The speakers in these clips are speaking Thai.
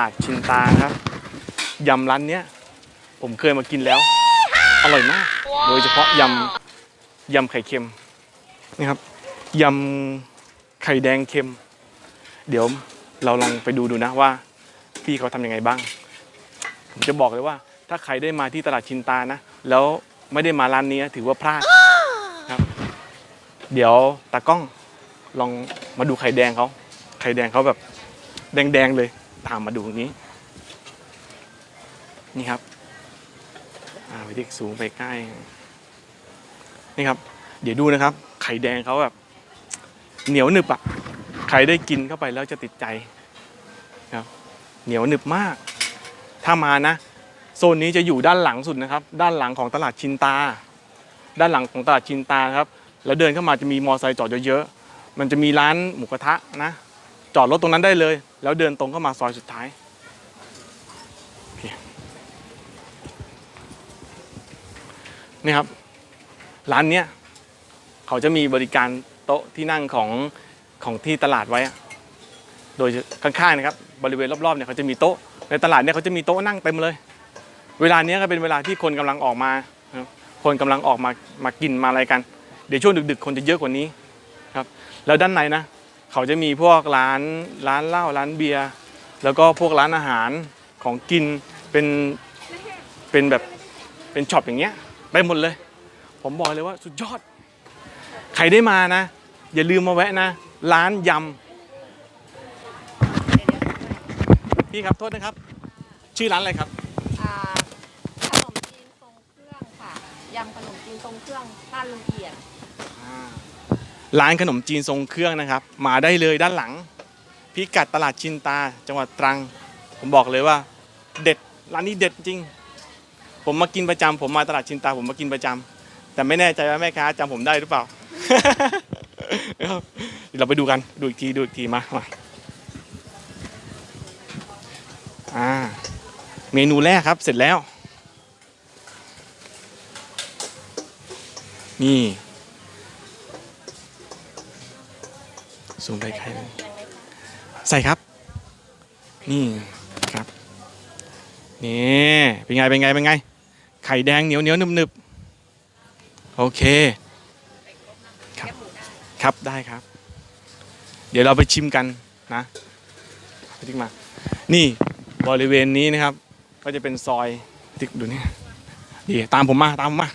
ลาดชินตาครับยำร้านเนี้ยผมเคยมากินแล้ว อร่อยมาก โดยเฉพาะยำยำไข่เค็มนี่ครับยำไข่แดงเค็ม เดี๋ยวเราลองไปดูดูนะว่า พี่เขาทำยังไงบ้าง ผมจะบอกเลยว่า ถ้าใครได้มาที่ตลาดชินตานะ แล้วไม่ได้มาร้านนี้ถือว่าพลาดครับ เดี๋ยวตากล้องลองมาดูไข่แดงเขาไข่แดงเขาแบบ แดงๆเลย ตามมาดูตรงนี้ นี่ครับอ่าไปที่สูงไปใกล้ นี่ครับ เดี๋ยวดูนะครับ ไข่แดงเขาแบบ เหนียวหนึบอะใครได้กินเข้าไปแล้วจะติดใจครับ เหนียวหนึบมาก ถ้ามานะโซนนี้จะอยู่ด้านหลังสุดนะครับ ด้านหลังของตลาดชินตา ด้านหลังของตลาดชินตาครับ แล้วเดินเข้ามาจะมีมอไซค์จอดเยอะๆมันจะมีร้านหมูกระทะนะ จอดรถตรงนั้นได้เลย แล้วเดินตรงเข้ามาซอยสุดท้ายนี่ครับ ร้านเนี้ยเขาจะมีบริการโต๊ะที่นั่งของของที่ตลาดไว้ โดยข้างๆนะครับ บริเวณรอบๆเนี่ยเขาจะมีโต๊ะ ในตลาดเนี่ยเขาจะมีโต๊ะนั่งเต็มเลย เวลาเนี้ยก็เป็นเวลาที่คนกำลังออกมาครับคนกำลังออกมามากินมาอะไรกัน เดี๋ยวช่วงดึกๆ คนจะเยอะกว่านี้ครับ แล้วด้านในนะ เขาจะมีพวกร้านร้านเหล้าร้านเบียร์แล้วก็พวกร้านอาหารของกินเป็นเป็นแบบเป็นช็อปอย่างเงี้ยไปหมดเลย ผมบอกเลยว่าสุดยอด ใครได้มานะ อย่าลืมมาแวะนะ ร้านยำพี่ครับโทษนะครับ ชื่อร้านอะไรครับอ่าขนมจีนทรงเครื่องค่ะยำขนมจีนทรงเครื่องบ้านลุงเอียด ร้านขนมจีนทรงเครื่องนะครับ มาได้เลยด้านหลัง พิกัดตลาดชินตา จังหวัดตรัง ผมบอกเลยว่า เด็ดร้านนี้เด็ดจริง ผมมากินประจำผมมาตลาดชินตา ผมมากินประจำแต่ไม่แน่ใจว่าแม่ค้าจำผมได้หรือเปล่าเดี๋ยวเราไปดูกันดูอีกทีดูอีกทีมามาอ่าเมนูแรกครับเสร็จแล้ว นี่ ซูมไปใกล้เลยใส่ครับ นี่ครับ นี่เป็นไงเป็นไงเป็นไง ไข่แดงเหนียวเหนียวหนึบหนึบโอเคครับครับได้ครับ เดี๋ยวเราไปชิมกันนะไปติ๊กมา นี่บริเวณนี้นะครับ ก็จะเป็นซอยติ๊กดูนี่ดีตามผมมาตามผมมา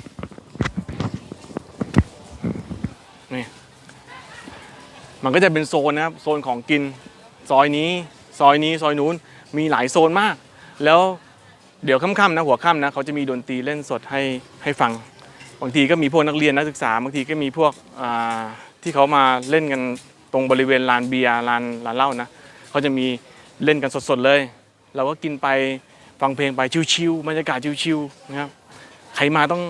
มันก็จะเป็นโซนนะครับโซนของกินซอยนี้ซอยนี้ซอยนู้นมีหลายโซนมาก แล้วเดี๋ยวค่ำๆนะหัวค่ำนะเขาจะมีดนตรีเล่นสดให้ให้ฟัง บางทีก็มีพวกนักเรียนนักศึกษาบางทีก็มีพวกที่เขามาเล่นกันตรงบริเวณลานเบียร์ลานลานเหล้านะเขาจะมีเล่นกันสดๆเลย เราก็กินไปฟังเพลงไปชิวๆบรรยากาศชิวๆนะครับใครมาต้อง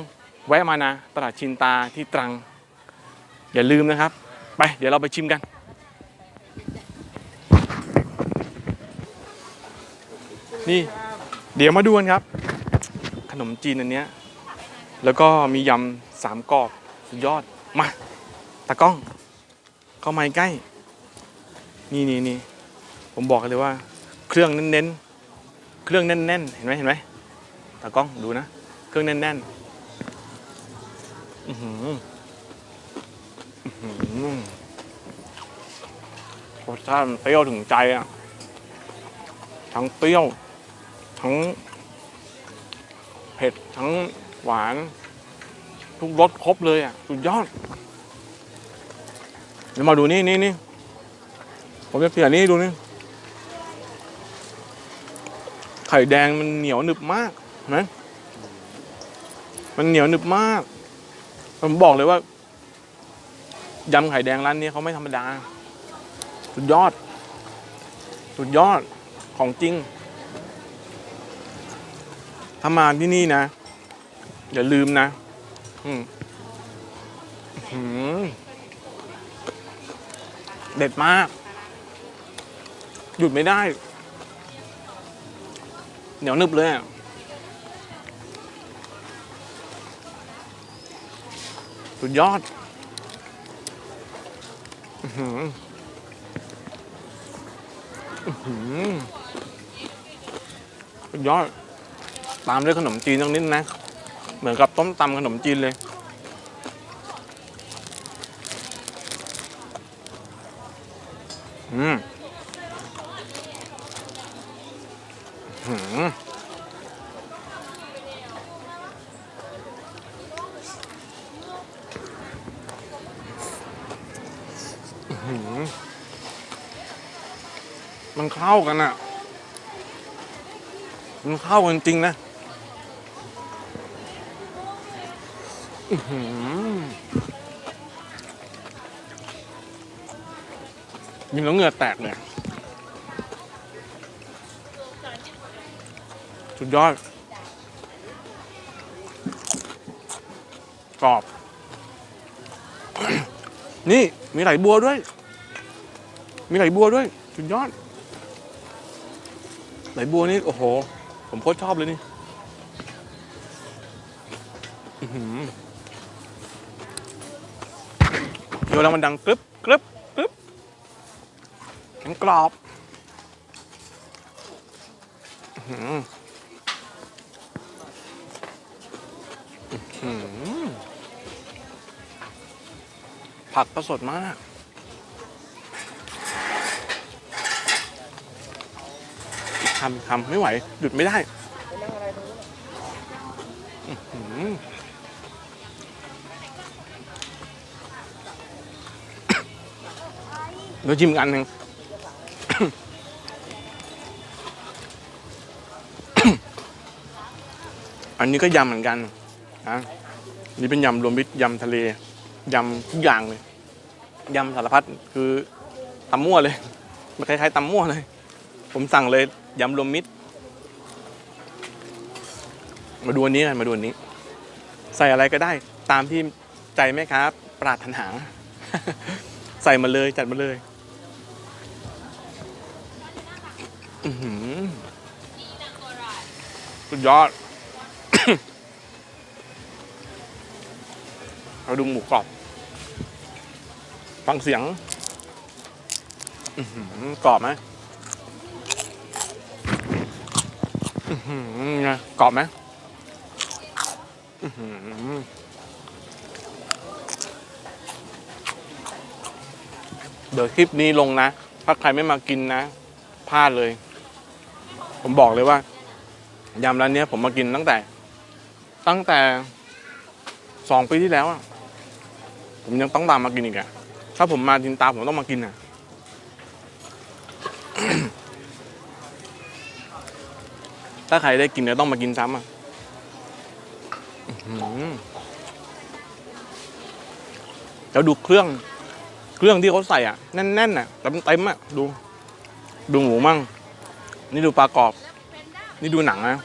แวะมานะตลาดชินตาที่ตรัง อย่าลืมนะครับ ไป เดี๋ยวเราไปชิมกัน นี่ เดี๋ยวมาดูกันครับ ขนมจีนอันเนี้ย แล้วก็มียำสามกรอบสุดยอด มาตากล้อง เข้ามาใกล้ นี่นี่นี่ผมบอกกันเลยว่า เครื่องเน้นๆ เครื่องแน่นๆ เห็นไหมเห็นไหมตากล้องดูนะ เครื่องแน่นๆ อือหืออืม รสชาติมันเปรี้ยวถึงใจอะ ทั้งเปรี้ยว ทั้ง เผ็ด ทั้งหวาน ทุกรสครบเลยอะ สุดยอด เดี๋ยวมาดูนี่นี่นี่ผมจะเปลี่ยนนี่ดูนี่ ไข่แดงมันเหนียวหนึบมากนไหมมันเหนียวหนึบมาก ผมบอกเลยว่า ยำไข่แดงร้านนี้เขาไม่ธรรมดา สุดยอด สุดยอดของจริง ถ้ามาที่นี่นะ อย่าลืมนะเด็ดมาก หยุดไม่ได้ เหนียวนึบเลยอะสุดยอด ยอด ตามด้วยขนมจีนตรงนิดนะ เหมือนกับต้มตำขนมจีนเลย มันเข้ากันอะมันเข้ากันจริงนะอื้อหือกินแล้วเหงื่อแตกเลยสุดยอดกรอบ นี่มีไหลบัวด้วย มีไหลบัวด้วย สุดยอด ไหลบัวนี่โอ้โห ผมโคตรชอบเลยนี่อื้อหือเดี๋ยวเรามันดังกรึบกรึบกรึบแข็งกรอบผักก็สดมาก อีกคำอีกคำไม่ไหว หยุดไม่ได้เดี๋ยวชิมอันหนึ่งอันนี้ก็ยำเหมือนกันนะนี่เป็นยำรวมมิตรยำทะเลยำทุกอย่างเลยยำสารพัดคือตำมั่วเลยมันคล้ายๆตำมั่วเลย ผมสั่งเลย ยำรวมมิตร มาดูอันนี้กันมาดูอันนี้ ใส่อะไรก็ได้ ตามที่ใจแม่ค้าปรารถนา ใส่มาเลยจัดมาเลยอื้อหือสุดยอดเราดูหมูกรอบ ฟังเสียงกรอบไหม เกรอบไหมเดี๋ยวคลิปนี้ลงนะ ถ้าใครไม่มากินนะพลาดเลย ผมบอกเลยว่ายำร้านนี้ผมมากินตั้งแต่ ตั้งแต่สองปีที่แล้วอะผมยังต้องตามมากินอีกอะถ้าผมมาทินตาผมต้องมากินอะ ถ้าใครได้กินเนี่ยต้องมากินซ้ำอะแล้วดูเครื่อง เครื่องที่เขาใส่อะแน่นๆอะเต็มเต็มๆอะดู ดูหมูมั่ง นี่ดูปลากรอบ นี่ดูหนังนะ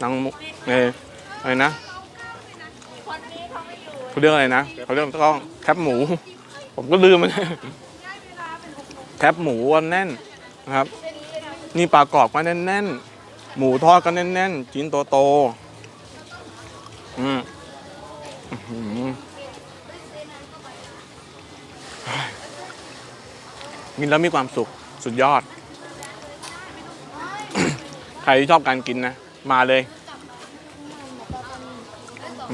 หนังหมูเอออะไรนะเขาเรียกอะไรนะเขาเรียกต้องแคบหมู ผมก็ลืมมันแคบหมูอันแน่นนะครับ นี่ปลากรอบก็แน่นๆ หมูทอดก็แน่นๆชิ้นโตๆอืมอื้อกินแล้วมีความสุขสุดยอด ใครที่ชอบการกินนะ มาเลย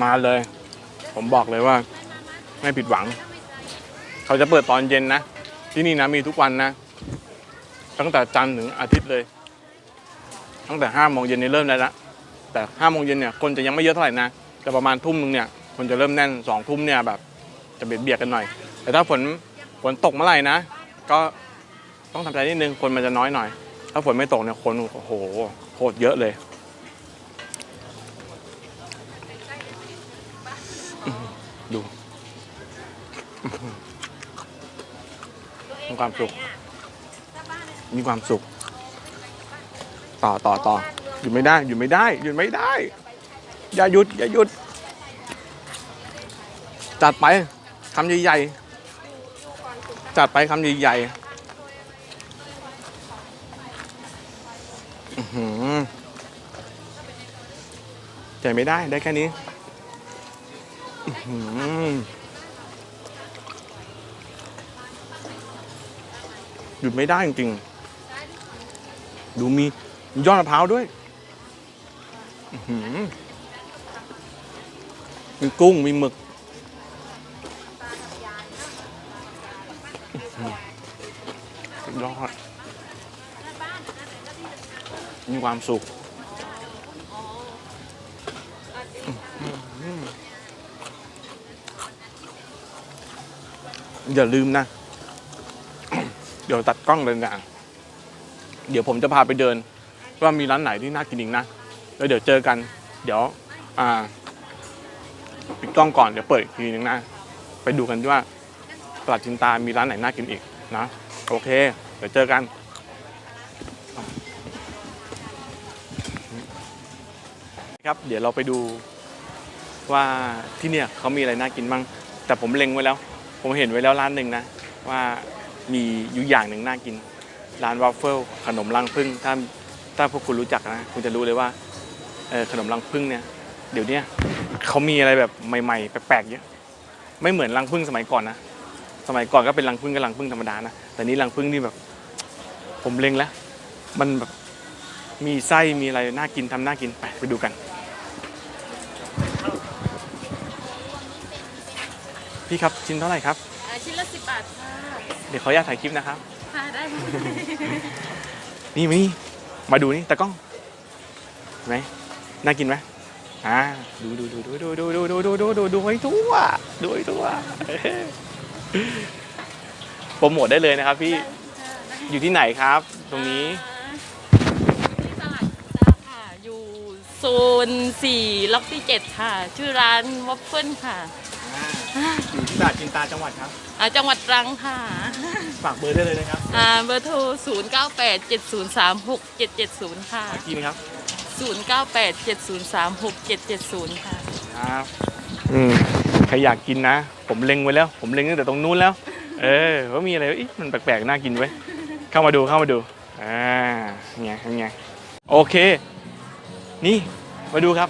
มาเลย ผมบอกเลยว่า ไม่ผิดหวัง เขาจะเปิดตอนเย็นนะ ที่นี่นะมีทุกวันนะ ตั้งแต่จันทร์ถึงอาทิตย์เลย ตั้งแต่ห้าโมงเย็นนี่เริ่มได้ละแต่ห้าโมงเย็นเนี่ยคนจะยังไม่เยอะเท่าไหร่นะแต่ประมาณทุ่มหนึงเนี่ยคนจะเริ่มแน่นสองทุ่มเนี่ยแบบจะเบียดเบียดกันหน่อย แต่ถ้าฝนฝนตกเมื่อไหร่นะ ก็ต้องทำใจนิดนึงคนมันจะน้อยหน่อย ถ้าฝนไม่ตกเนี่ยคนโอ้โหโคตรเยอะเลยอื้อหือดูอื้อหือมีความสุข มีความสุข ต่อต่อต่อหยุดไม่ได้หยุดไม่ได้หยุดไม่ได้ อย่าหยุดอย่าหยุด จัดไปคำใหญ่ๆจัดไปคำใหญ่ๆอื้อหือใจไม่ได้ได้แค่นี้หยุดไม่ได้จริงๆ ดูมี ยอดมะพร้าวด้วยอื้อหือมีกุ้งมีหมึกอื้อหือสุดยอด มีความสุขอื้อหืออย่าลืมนะ เดี๋ยวตัดกล้องเลยนะเดี๋ยวผมจะพาไปเดิน ว่ามีร้านไหนที่น่ากินอีกนะแล้วเดี๋ยวเจอกัน เดี๋ยวอ่าปิดกล้องก่อนเดี๋ยวเปิดอีกทีนึงนะ ไปดูกันว่าตลาดจินตามีร้านไหนน่ากินอีกนะโอเค เดี๋ยวเจอกันครับเดี๋ยวเราไปดูว่าที่เนี่ยเขามีอะไรน่ากินบ้างแต่ผมเล็งไว้แล้ว ผมเห็นไว้แล้วร้านหนึ่งนะว่ามีอยู่อย่างหนึ่งน่ากิน ร้านวาฟเฟิลขนมรังผึ้งถ้า ถ้าพวกคุณรู้จักนะคุณจะรู้เลยว่าเออขนมรังผึ้งเนี่ยเดี๋ยวเนี้ยเขามีอะไรแบบใหม่ๆแปลกๆเยอะไม่เหมือนรังผึ้งสมัยก่อนนะสมัยก่อนก็เป็นรังผึ้งกับรังผึ้งธรรมดานะแต่นี้รังผึ้งนี่แบบ ผมเล็งแล้ว มันแบบมีไส้มีอะไรน่ากินทำน่ากินไปไปดูกัน พี่ครับชิ้นเท่าไหร่ครับอ่าชิ้นละสิบบาทค่ะเดี๋ยวขออนุญาตถ่ายคลิปนะครับค่ะได้ค่ะนี่มานี่ มาดูนี่ตากล้องเห็นไหมน่ากินไหมอ่าดูดูดูดูดูดูดูดูดูดูดูดูให้ทั่วดูให้ทั่วโปรโมทได้เลยนะครับพี่อยู่ที่ไหนครับ ตรงนี้ที่ตลาดจ้าค่ะ อยู่โซนสี่ล็อกที่เจ็ดค่ะ ชื่อร้านวอฟเฟิลค่ะ ตลาดจินตาจังหวัดครับอ่าจังหวัดตรังค่ะฝากเบอร์ได้เลยนะครับอ่าเบอร์โทร 0 9 8 7 0 3 6 7 7 0 ค่ะ ขออีกทีนะครับ0 9 8 7 0 3 6 7 7 0 ค่ะ ครับอืมใครอยากกินนะ ผมเล็งไว้แล้ว ผมเล็งตั้งแต่ตรงนู้นแล้ว เออว่ามีอะไรอีมันแปลกๆน่ากินไว้ยเข้ามาดูเข้ามาดูอ่าไงไงโอเค นี่มาดูครับ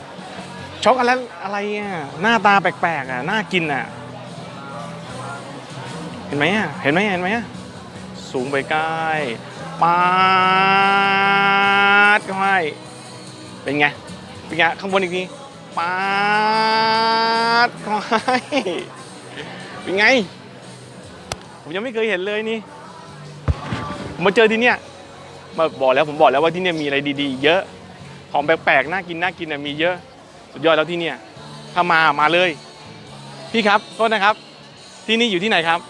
ช็อกอะไรอะไรอะหน้าตาแปลกๆอะน่ากินอะ เห็นไหมอะเห็นไหมเห็นไหมอะสูงไปใกล้ปาดเข้าให้เป็นไงเป็นไงข้างบนอีกทีปาดเข้าให้เป็นไง ผมยังไม่เคยเห็นเลยนี่ผมมาเจอที่เนี่ยมาบอกแล้วผมบอกแล้วว่าที่เนี่ยมีอะไรดีๆ เยอะของแปลกๆน่ากินน่ากินน่ะมีเยอะ สุดยอดแล้วที่เนี่ยถ้ามามาเลย พี่ครับโทษนะครับ ที่นี่อยู่ที่ไหนครับ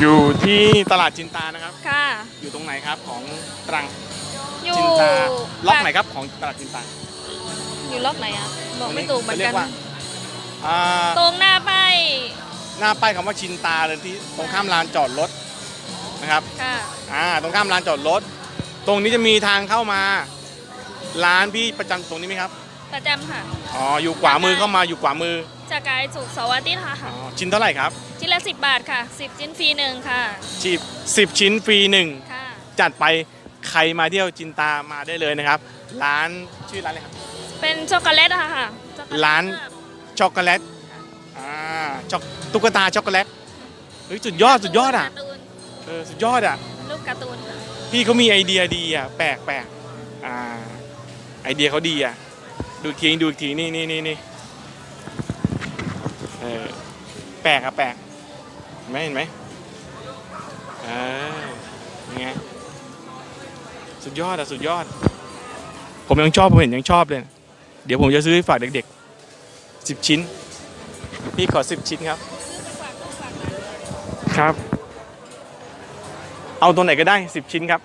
อยู่ที่ตลาดจินตานะครับ ค่ะ อยู่ตรงไหนครับของตรังอยู่จินตาล็อกไหนครับของตลาดจินตา อยู่ล็อกไหนอะบอกไม่ถูกเหมือนขารีกัยนว่าอ่าตรงหน้าป้ายหน้าป้ายคำว่าชินตาเลยที่ตรงข้ามลานจอดรถนะครับค่ะอ่าตรงข้ามลานจอดรถ ตรงนี้จะมีทางเข้ามา ร้านพี่ประจำตรงนี้ไหมครับ ประจำค่ะ อ๋อ อยู่ขวามือเข้ามาอยู่ขวามือ จากกายสุกร์เสาร์อาทิตย์ค่ะ อ๋อชิ้นเท่าไหร่ครับชิ้นละสิบบาทค่ะสิบชิ้นฟรีหนึ่งค่ะชีบสิบชิ้นฟรีหนึ่งค่ะ จัดไปใครมาเที่ยวจินตามาได้เลยนะครับ ร้านชื่อร้านอะไรครับ เป็นช็อกโกแลตอะค่ะช็อกโกแลตร้าน ช็อกโกแลตอ่าช็อกตุ๊กตาช็อกโกแลตเฮ้ยสุดยอดสุดยอดอะการ์ตูนเออสุดยอดอะ รูปการ์ตูนค่ะพี่เขามีไอเดียดีอะแปลกแปลกอ่าไอเดียเขาดีอะดูอีกทีดูอีกทีนี่นี่นี่นี่ ลกอะแปลกเห็นไหมเห็นไหมเออยังไงสุดยอดอะสุดยอด ผมยังชอบ ผมเห็นยังชอบเลย เดี๋ยวผมจะซื้อให้ฝากเด็กๆสิบชิ้น พี่ขอสิบชิ้นครับ ครับ เอาตัวไหนก็ได้สิบชิ้นครับ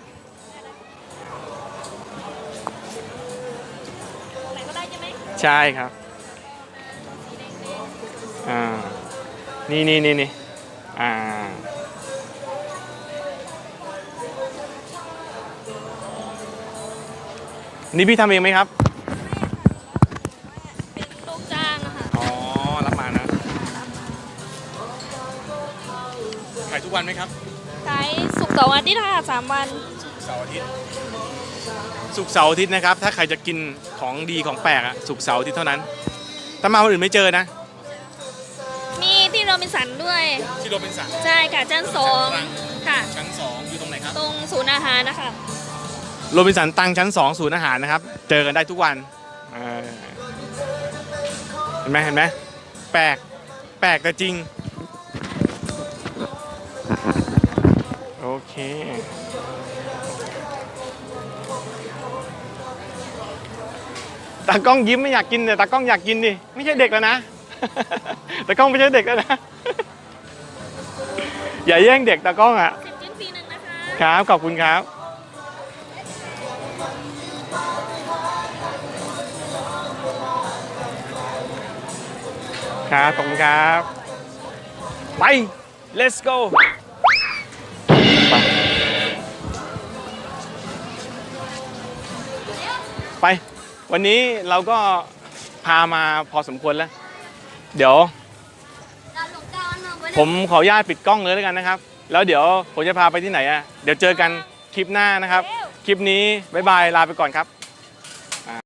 อะไรก็ได้ใช่ไหมใช่ครับ อ่า นี่นี่นี่นี่อ่านี่พี่ทำเองไหมครับ เป็นลูกจ้างอะค่ะ อ๋อ รับมานะ ขายทุกวันไหมครับ ขายสุกร์เสาร์อาทิตย์ค่ะสามวัน เสาร์อาทิตย์ศุกร์เสาร์อาทิตย์นะครับ ถ้าใครจะกินของดีของแปลกอะศุกร์เสาร์อาทิตย์เท่านั้น ถ้ามาวันอื่นไม่เจอนะมีที่ โรบินสันด้วย ที่โรบินสันใช่ค่ะชั้นสองชั้นตรังค่ะ ชั้นสองอยู่ตรงไหนครับ ตรงศูนย์อาหารนะคะโรบินสันตังชั้น2ศูนย์อาหารนะครับ เจอกันได้ทุกวันเออเห็นไหมเห็นไหมแปลก แปลกแต่จริง โอเค ตากล้องยิ้มไม่อยากกินแต่ตากล้องอยากกินดิ ไม่ใช่เด็กแล้วนะ ตากล้องไม่ใช่เด็กแล้วนะ อย่าแย่งเด็กตากล้องอะสิบชิ้นฟรีหนึ่งนะคะครับขอบคุณครับ ครับขอบคุณครับ ไป let's go ไปไป วันนี้เราก็พามาพอสมควรแล้ว เดี๋ยว ผมขออนุญาตปิดกล้องเลยแล้วกันนะครับ แล้วเดี๋ยวผมจะพาไปที่ไหนอะ เดี๋ยวเจอกันคลิปหน้านะครับ คลิปนี้บ๊ายบายลาไปก่อนครับ